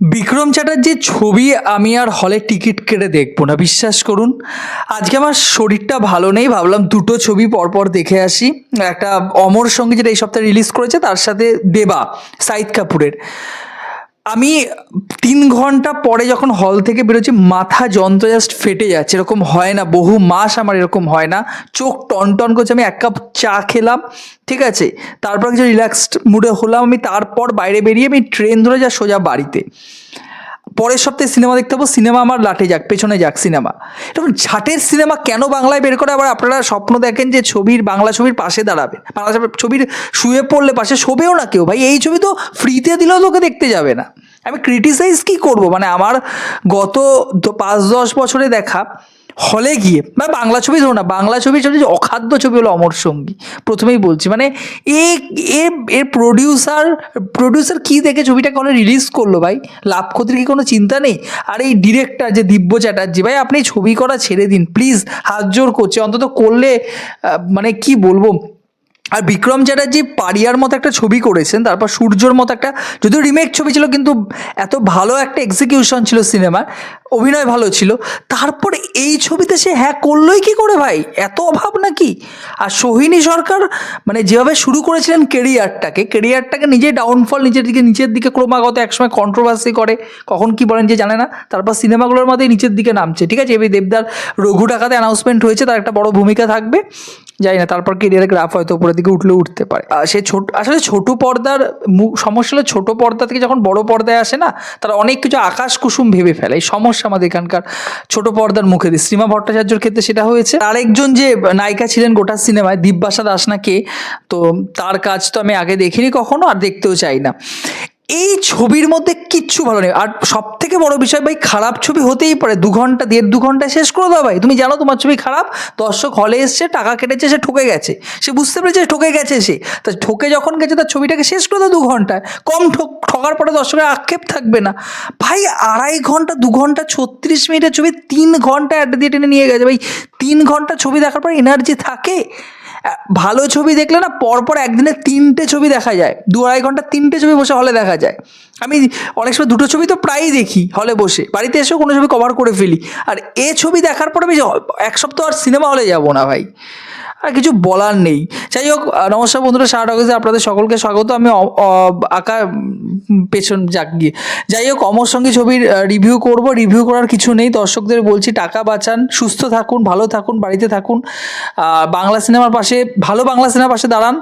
বিক্রম চ্যাটার্জির ছবি আমি আর হলে টিকিট কেটে দেখব না, বিশ্বাস করুন। আজকে আমার শরীরটা ভালো নেই, ভাবলাম দুটো ছবি পরপর দেখে আসি। একটা অমর সঙ্গে যেটা এই সপ্তাহে রিলিজ করেছে, তার সাথে দেবা, সাইদ কাপুরের। আমি তিন ঘণ্টা পরে যখন হল থেকে বেরোচ্ছি, মাথা যন্ত্র জাস্ট ফেটে যাচ্ছে, এরকম হয় না, বহু মাস আমার এরকম হয় না। চোখ টন টন করছে, আমি এক কাপ চা খেলাম, ঠিক আছে? তারপর কিছু রিল্যাক্সড মুডে হলাম, আমি তারপর বাইরে বেরিয়ে আমি ট্রেন ধরে যা সোজা বাড়িতে। পরের সপ্তাহে সিনেমা দেখতে পাবো, সিনেমা আমার লাটে যাক, পেছনে যাক, সিনেমা। এরকম ঝাটের সিনেমা কেন বাংলায় বের করে? আবার আপনারা স্বপ্ন দেখেন যে ছবির, বাংলা ছবির পাশে দাঁড়াবে। বাংলা ছবির শুয়ে পড়লে পাশে শোবেও না কেউ। ভাই, এই ছবি তো ফ্রিতে দিলেও তোকে দেখতে যাবে না। আমি ক্রিটিসাইজ কি করব? মানে আমার গত পাঁচ দশ বছরে দেখা হলে গিয়ে বা বাংলা ছবি ধরো না, বাংলা ছবি যে অখাদ্য ছবি হলো অমর সঙ্গী। প্রথমেই বলছি মানে এ এর এর প্রডিউসার প্রডিউসার কী দেখে ছবিটাকে অনেক রিলিজ করল ভাই? লাভ ক্ষতির কি কোনো চিন্তা নেই? আর এই ডিরেক্টর যে দিব্য চ্যাটার্জি, ভাই আপনি ছবি করা ছেড়ে দিন প্লিজ হাত জোর করছে। অন্তত করলে মানে কি বলব? আর বিক্রম চ্যাটার্জি পারিয়ার মতো একটা ছবি করেছেন, তারপর সূর্যর মতো একটা, যদিও রিমেক ছবি ছিল, কিন্তু এত ভালো একটা এক্সিকিউশন ছিল সিনেমার অভিনয় ভালো ছিল। তারপরে এই ছবিতে সে হ্যাঁ করলোই কি করে ভাই? এত অভাব নাকি? আর সোহিনী সরকার মানে যেভাবে শুরু করেছিলেন কেরিয়ারটাকে কেরিয়ারটাকে নিজেই ডাউনফল নিজের দিকে নিচের দিকে ক্রমাগত একসময় কন্ট্রোভার্সি করে। কখন কি বলেন যে জানে না, তারপর সিনেমাগুলোর মধ্যেই নিচের দিকে নামছে। ঠিক আছে এবার দেবদার রঘু টাকাতে অ্যানাউন্সমেন্ট হয়েছে, তার একটা বড় ভূমিকা থাকবে। জানি না, তারপর কেরিয়ারের গ্রাফ হয়তো উপরের দিকে উঠলেও উঠতে পারে। সে ছোট, আসলে ছোট পর্দার সমস্যা হলো ছোট পর্দা থেকে যখন বড় পর্দায় আসে না, তারা অনেক কিছু আকাশ কুসুম ভেবে ফেলে। এই সমস্যা আমাদের এখানকার ছোট পর্দার মুখে দিয়ে। শ্রীমা ভট্টাচার্যর ক্ষেত্রে সেটা হয়েছে। আরেকজন যে নায়িকা ছিলেন গোটা সিনেমায় দিব্যাসা দাস না কে, তো তার কাজ তো আমি আগে দেখিনি কখনো, আর দেখতেও চাই না। এই ছবির মধ্যে কিচ্ছু ভালো নেই। আর সব থেকে বড় বিষয় ভাই, খারাপ ছবি হতেই পারে। দু ঘণ্টা, দেড় দু ঘণ্টা শেষ করে দাও ভাই। তুমি জানো তোমার ছবি খারাপ? দর্শক হলে এসছে, টাকা কেটেছে, সে ঠকে গেছে। সে বুঝতে পেরেছে ঠকে গেছে সে। তা ঠকে যখন গেছে, তার ছবিটাকে শেষ করে দাও দু ঘন্টায়। কম ঠক, ঠকার পরে দর্শকের আক্ষেপ থাকবে না। ভাই, আড়াই ঘণ্টা, দু ঘণ্টা, ছত্রিশ মিনিটের ছবি তিন ঘণ্টা অ্যাড দিয়ে টেনে নিয়ে গেছে। ভাই, তিন ঘণ্টা ছবি দেখার পর এনার্জি থাকে? ভালো ছবি দেখলে না পরপর একদিনে তিনটে ছবি দেখা যায়। দু আড়াই ঘণ্টা তিনটে ছবি বসে হলে দেখা যায়। আমি অনেক সময় দুটো ছবি তো প্রায়ই দেখি হলে বসে। বাড়িতে এসেও কোনো ছবি কভার করে ফেলি। আর এ ছবি দেখার পর আমি এক সপ্তাহ আর সিনেমা হলে যাব না ভাই। আর কিছু বলার নেই। যাই হোক নমস্কার বন্ধুরা, সারা অফিসে আপনাদের সকলকে স্বাগত। আমি আঁকা পেছন যাক গিয়ে। যাই হোক, অমর সঙ্গে ছবির রিভিউ করব। রিভিউ করার কিছু নেই। দর্শকদের বলছি, টাকা বাঁচান, সুস্থ থাকুন, ভালো থাকুন, বাড়িতে থাকুন। বাংলা সিনেমার পাশে, ভালো বাংলা সিনেমার পাশে দাঁড়ান।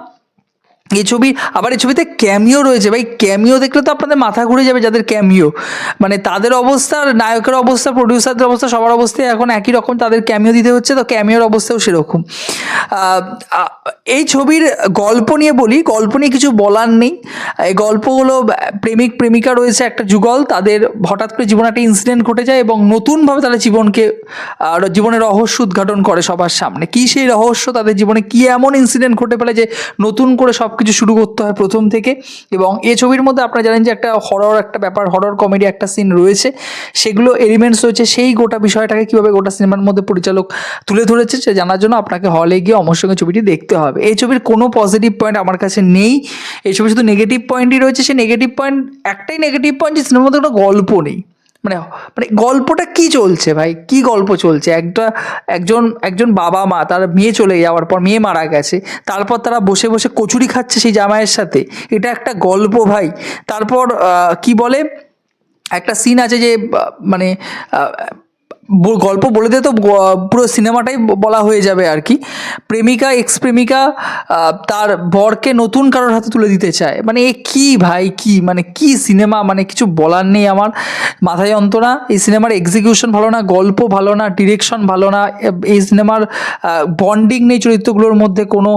এই ছবি, আবার এই ছবিতে ক্যামিও রয়েছে। ভাই ক্যামিও দেখলে তো আপনাদের মাথা ঘুরে যাবে যাদের ক্যামিও মানে তাদের অবস্থা নায়কের অবস্থা প্রডিউসারদের অবস্থা, সবার অবস্থায় এখন একই রকম। তাদের ক্যামিও দিতে হচ্ছে, তো ক্যামিওর অবস্থাও সেরকম। এই ছবির গল্প নিয়ে বলি, গল্প নিয়ে কিছু বলার নেই। এই গল্প হলো প্রেমিক, প্রেমিকা রয়েছে একটা যুগল। তাদের হঠাৎ করে জীবনে একটা ইনসিডেন্ট ঘটে যায় এবং নতুনভাবে তারা জীবনকে জীবনের রহস্য উদ্ঘাটন করে সবার সামনে। কী সেই রহস্য? তাদের জীবনে কী এমন ইনসিডেন্ট ঘটে ফেলে যে নতুন করে সব কিছু শুরু করতে হয় প্রথম থেকে। এবং এ ছবির মধ্যে আপনারা জানেন যে একটা হরর একটা ব্যাপার হরর কমেডি একটা সিন রয়েছে। সেগুলো এলিমেন্টস রয়েছে, সেই গোটা বিষয়টাকে কীভাবে গোটা সিনেমার মধ্যে পরিচালক তুলে ধরেছে সে জানার জন্য আপনাকে হলে গিয়ে অমর সঙ্গে ছবিটি দেখতে হবে। এই ছবির কোনো পজিটিভ পয়েন্ট আমার কাছে নেই। এই ছবি শুধু নেগেটিভ পয়েন্টই রয়েছে। সেই নেগেটিভ পয়েন্ট একটাই নেগেটিভ পয়েন্ট যে সিনেমার মধ্যে কোনো গল্প নেই। মানে মানে গল্পটা কি চলছে ভাই? কি গল্প চলছে? একটা, একজন একজন বাবা মা, তার মেয়ে চলে যাওয়ার পর, মেয়ে মারা গেছে, তারপর তারা বসে বসে কচুরি খাচ্ছে সেই জামাইয়ের সাথে। এটা একটা গল্প ভাই। তারপর কি বলে? একটা সিন আছে যে মানে গল্প বলে দিলে তো পুরো সিনেমাটাই বলা হয়ে যাবে আর কি। প্রেমিকা এক্স প্রেমিকা তার বরকে নতুন কারোর হাতে তুলে দিতে চায়। মানে এ কি ভাই, কি? মানে কি সিনেমা? মানে কিছু বলার নেই আমার। মাথায় যন্ত্রণা এই সিনেমার এক্সিকিউশন ভালো না, গল্প ভালো না ডিরেকশন ভালো না। এই সিনেমার বন্ডিং নেই চরিত্রগুলোর মধ্যে কোনো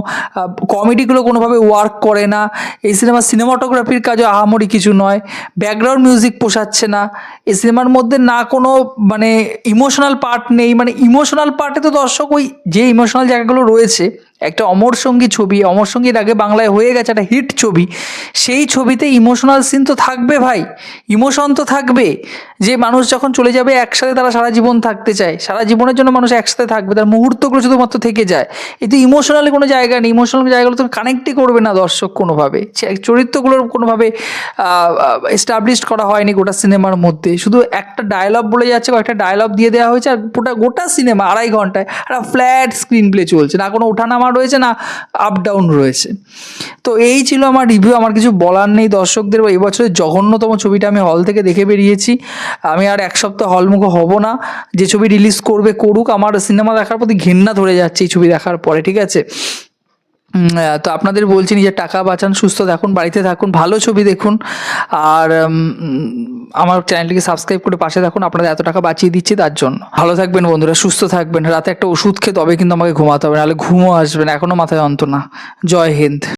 কমেডিগুলো কোনোভাবে ওয়ার্ক করে না। এই সিনেমার সিনেমাটোগ্রাফির কাজও আহামরি কিছু নয়। ব্যাকগ্রাউন্ড মিউজিক পোষাচ্ছে না। এই সিনেমার মধ্যে না কোনো মানে ইমোশনাল পার্ট নেই মানে ইমোশনাল পার্টে তো দর্শক ওই যে ইমোশনাল জায়গাগুলো রয়েছে একটা অমর সঙ্গী ছবি, অমর সঙ্গীর আগে বাংলায় হয়ে গেছে একটা হিট ছবি। সেই ছবিতে ইমোশনাল সিন তো থাকবে ভাই ইমোশন তো থাকবে। যে মানুষ যখন চলে যাবে একসাথে তারা সারা জীবন থাকতে চায়, সারা জীবনের জন্য মানুষ একসাথে থাকবে, তার মুহূর্তগুলো শুধুমাত্র থেকে যায়। এতে ইমোশনালি কোনো জায়গা নেই ইমোশনাল জায়গাগুলো তো কানেক্টই করবে না দর্শক কোনোভাবে। চরিত্রগুলোর কোনোভাবে এস্টাবলিশড করা হয়নি গোটা সিনেমার মধ্যে। শুধু একটা ডায়লগ বলে যাচ্ছে, কয়েকটা ডায়লগ দিয়ে দেওয়া হয়েছে, আর গোটা গোটা সিনেমা আড়াই ঘন্টায়, একটা ফ্ল্যাট স্ক্রিন প্লে চলছে। না কোনো ওঠানামা রয়েছে না আপ ডাউন রয়েছে। তো এই ছিল আমার রিভিউ আমার কিছু বলার নেই দর্শকদের এই বছরের জঘন্যতম ছবিটা আমি হল থেকে দেখে বেরিয়েছি। আমি আর এক সপ্তাহ হলমুখ হব না। যে ছবি রিলিজ করবে করুক, আমার সিনেমা দেখার প্রতি ঘেন্না ধরে যাচ্ছে এই ছবি দেখার পরে, ঠিক আছে? তো আপনাদের বলছি নিজের টাকা বাঁচান, সুস্থ থাকুন, বাড়িতে থাকুন, ভালো ছবি দেখুন। আর আমার চ্যানেলটিকে সাবস্ক্রাইব করে পাশে থাকুন। আপনারা এত টাকা বাঁচিয়ে দিচ্ছি তার জন্য। ভালো থাকবেন বন্ধুরা, সুস্থ থাকবেন। রাতে একটা ওষুধ খেয়ে তবে কিন্তু আমাকে ঘুমাতে হবে, নাহলে ঘুমও আসবেন না এখনও মাথায় না। জয় হিন্দ।